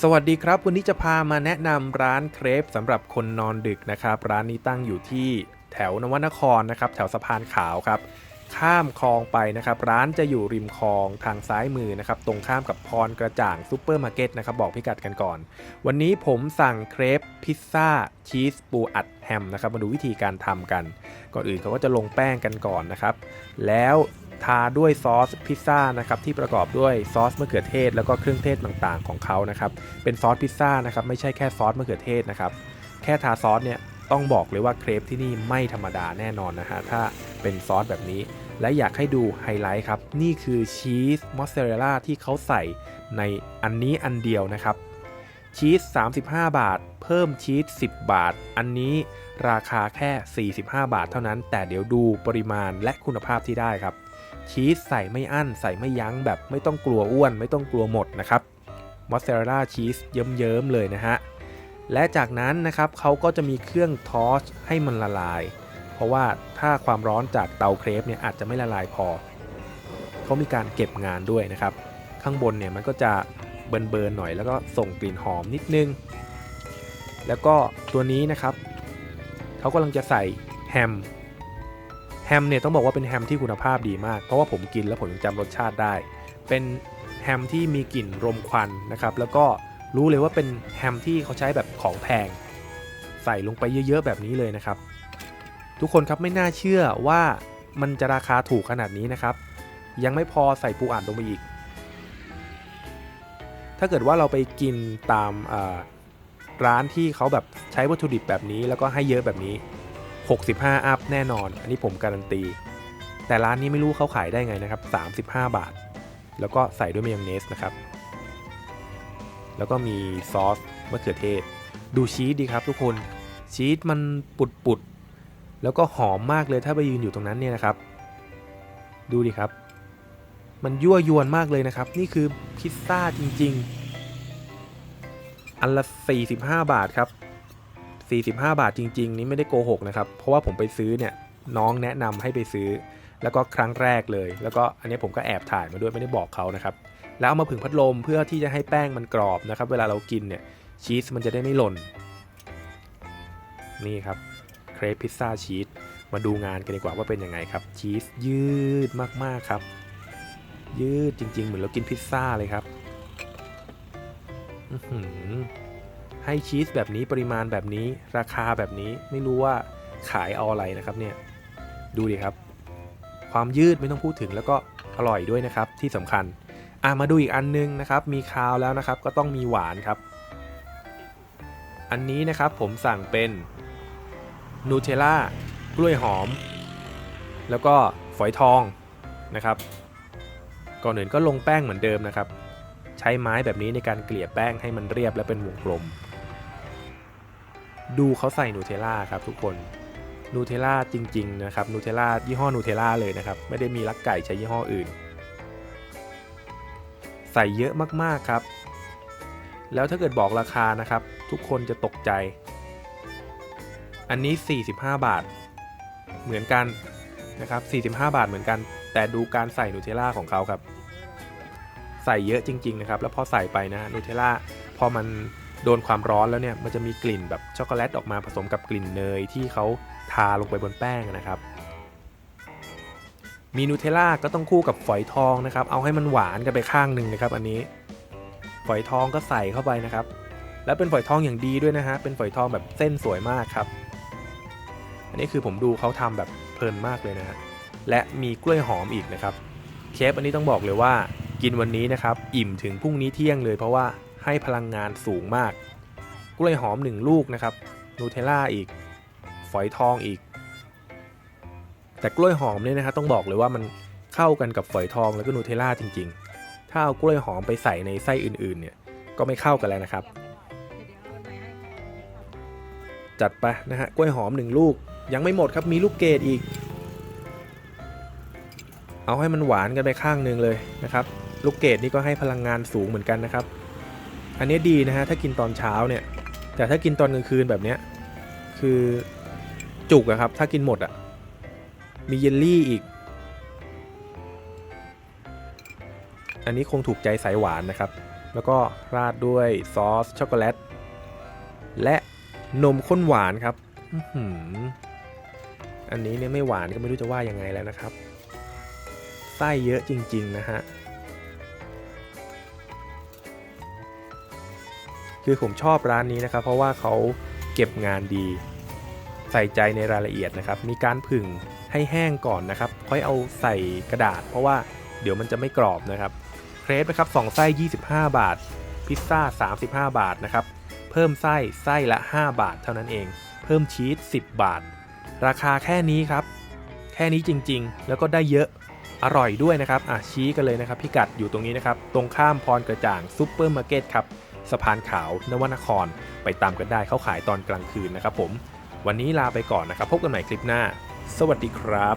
สวัสดีครับ วันนี้จะพามาแนะนำร้านเครปสำหรับคนนอนดึกนะครับ ร้านนี้ตั้งอยู่ที่แถวนวนครนะครับ แถวสะพานขาวครับ ข้ามคลองไปนะครับ ร้านจะอยู่ริมคลองทางซ้ายมือนะครับ ตรงข้ามกับพรกระจ่างซูเปอร์มาร์เก็ตนะครับ บอกพิกัดกันก่อน วันนี้ผมสั่งเครปพิซซ่าชีสปูอัดแฮมนะครับ มาดูวิธีการทำกัน ก่อนอื่นเขาก็จะลงแป้งกันก่อนนะครับ แล้ว ทาด้วยซอสพิซซ่านะครับที่ประกอบด้วยซอสมะเขือเทศ แล้วก็เครื่องเทศต่างๆของเขานะครับเป็นซอสพิซซ่านะครับไม่ใช่แค่ซอสมะเขือเทศนะครับแค่ทาซอสเนี่ยต้องบอกเลยว่าเครปที่นี่ไม่ธรรมดาแน่นอนนะฮะถ้าเป็นซอสแบบนี้ และอยากให้ดูไฮไลท์ครับ นี่คือชีสมอสซาเรลล่าที่เขาใส่ในอันนี้อันเดียวนะครับชีส 35 บาท เพิ่มชีส 10 บาท อันนี้ราคาแค่ 45 บาทเท่านั้น แต่เดี๋ยวดูปริมาณและคุณภาพที่ได้ครับ ชีสใส่ไม่อั้น ใส่ไม่ยั้งแบบไม่ต้องกลัวอ้วน ไม่ต้องกลัวหมดนะครับมอสซาเรลล่าชีสเยิ้มๆเลยนะฮะ และจากนั้นนะครับเขาก็จะมีเครื่องทอสให้มันละลาย เพราะว่าถ้าความร้อนจากเตาเครปเนี่ยอาจจะไม่ละลายพอ เขามีการเก็บงานด้วยนะครับ ข้างบนเนี่ยมันก็จะเบิร์นๆหน่อยแล้วก็ส่งกลิ่นหอมนิดนึง แล้วก็ตัวนี้นะครับเขากำลังจะใส่แฮม แฮมเนี่ยต้องบอกว่าเป็นแฮมที่คุณภาพดีมาก เพราะว่าผมกินแล้วผมยังจำรสชาติได้ เป็นแฮมที่มีกลิ่นรมควันนะครับ แล้วก็รู้เลยว่าเป็นแฮมที่เขาใช้แบบของแพง ใส่ลงไปเยอะๆแบบนี้เลยนะครับ ทุกคนครับไม่น่าเชื่อว่ามันจะราคาถูกขนาดนี้นะครับ ยังไม่พอใส่ปูอัดลงไปอีก ถ้าเกิดว่าเราไปกินตามร้านที่เขาแบบใช้วัตถุดิบแบบนี้แล้วก็ให้เยอะแบบนี้ 65 อัพแน่นอน อันนี้ผมการันตี แต่ร้านนี้ไม่รู้เขาขายได้ไงนะครับ 35 บาท แล้วก็ใส่ด้วยมายองเนสนะครับ แล้วก็มีซอสมะเขือเทศ ดูชีสดีครับทุกคน ชีสมันปุดๆแล้วก็หอมมากเลยถ้าไปยืนอยู่ตรงนั้นเนี่ยนะครับ ดูดิครับ มันยั่วยวนมากเลยนะครับ นี่คือพิซซ่าจริง ๆ อันละ 45 บาทครับ 45 บาทจริง ๆ นี่ไม่ได้โกหกนะครับ เพราะว่าผมไปซื้อเนี่ยน้องแนะนำให้ไปซื้อ แล้วก็ครั้งแรกเลย แล้วก็อันนี้ผมก็แอบถ่ายมาด้วยไม่ได้บอกเขานะครับ แล้วเอามาผึ่งพัดลมเพื่อที่จะให้แป้งมันกรอบนะครับ เวลาเรากินเนี่ยชีสมันจะได้ไม่หล่น นี่ครับเครปพิซซ่าชีสมาดูงานกันดีกว่าว่าเป็นยังไงครับ ชีสยืดมากๆครับ ยืดจริง ๆ เหมือนเรากินพิซซ่าเลยครับ อื้อ ให้ชีสแบบนี้ปริมาณแบบนี้ ราคาแบบนี้ไม่รู้ว่าขายเอาอะไรนะครับเนี่ยดูดิครับ ความยืดไม่ต้องพูดถึงแล้วก็อร่อยด้วยนะครับที่สำคัญอะมาดูอีกอันนึงนะครับ มีคาวแล้วนะครับ ก็ต้องมีหวานครับ อันนี้นะครับผมสั่งเป็นนูเทลล่ากล้วยหอม แล้วก็ฝอยทองนะครับ ก่อนอื่นก็ลงแป้งเหมือนเดิมนะครับ ใช้ไม้แบบนี้ในการเกลี่ยแป้งให้มันเรียบและเป็นวงกลม ดูเขาใส่นูเทลล่าครับทุกคนนูเทลล่าจริง ๆ นะครับนูเทลล่ายี่ห้อนูเทลล่าเลยนะครับ ไม่ได้มีลักไก่ใช้ยี่ห้ออื่น ใส่เยอะมากๆครับ แล้วถ้าเกิดบอกราคานะครับ ทุกคนจะตกใจ อันนี้ 45 บาท เหมือนกันนะครับ45 บาทเหมือนกัน แต่ดูการใส่นูเทลล่าของเขาครับ ใส่เยอะจริง ๆ นะครับ แล้วพอใส่ไปนะนูเทลล่าพอมัน โดนความร้อนแล้วเนี่ยมันจะมีกลิ่นแบบช็อกโกแลตออกมาผสมกับกลิ่นเนยที่เขาทาลงไปบนแป้งนะครับ มีนูเทลล่าก็ต้องคู่กับฝอยทองนะครับ เอาให้มันหวานกันไปข้างหนึ่งนะครับ อันนี้ฝอยทองก็ใส่เข้าไปนะครับ แล้วเป็นฝอยทองอย่างดีด้วยนะฮะเป็นฝอยทองแบบเส้นสวยมากครับ อันนี้คือผมดูเขาทำแบบเพลินมากเลยนะฮะและมีกล้วยหอมอีกนะครับ เคฟอันนี้ต้องบอกเลยว่ากินวันนี้นะครับ อิ่มถึงพรุ่งนี้เที่ยงเลยเพราะว่า ให้พลังงานสูงมาก กล้วยหอมหนึ่งลูกนะครับนูเทลล่าอีก ฝอยทองอีก แต่กล้วยหอมเนี่ยนะครับต้องบอกเลยว่ามันเข้ากันกับฝอยทองแล้วก็นูเทลล่าจริง ๆ ถ้าเอากล้วยหอมไปใส่ในไส้อื่นๆเนี่ยก็ไม่เข้ากันแล้วนะครับ จัดไปนะฮะกล้วยหอมหนึ่งลูกยังไม่หมดครับมีลูกเกดอีก เอาให้มันหวานกันไปข้างหนึ่งเลยนะครับ ลูกเกดนี่ก็ให้พลังงานสูงเหมือนกันนะครับ อันนี้ดีนะฮะถ้ากินตอนเช้าเนี่ย แต่ถ้ากินตอนกลางคืนแบบเนี้ยคือจุกอะครับ ถ้ากินหมดอะมีเยลลี่อีก อันนี้คงถูกใจสายหวานนะครับ แล้วก็ราดด้วยซอสช็อกโกแลต และนมข้นหวานครับอันนี้เนี่ยไม่หวานก็ไม่รู้จะว่ายังไงแล้วนะครับ ไส้เยอะจริง ๆ นะฮะ คือผมชอบร้านนี้นะครับ เพราะว่าเขาเก็บงานดี ใส่ใจในรายละเอียดนะครับ มีการผึ่งให้แห้งก่อนนะครับ ค่อยเอาใส่กระดาษ เพราะว่าเดี๋ยวมันจะไม่กรอบนะครับเครปนะครับ2ไส้ 25 บาท พิซซ่า 35 บาทนะครับ เพิ่มไส้ไส้ละ 5 บาทเท่านั้นเอง เพิ่มชีส 10 บาท ราคาแค่นี้ครับ แค่นี้จริงๆ แล้วก็ได้เยอะ อร่อยด้วยนะครับ อะชี้กันเลยนะครับ พิกัดอยู่ตรงนี้นะครับ ตรงข้ามพรกระจ่างซุปเปอร์มาร์เก็ตครับ สะพานขาวนวนคร ไปตามกันได้เขาขายตอนกลางคืนนะครับผม วันนี้ลาไปก่อนนะครับ พบกันใหม่คลิปหน้า สวัสดีครับ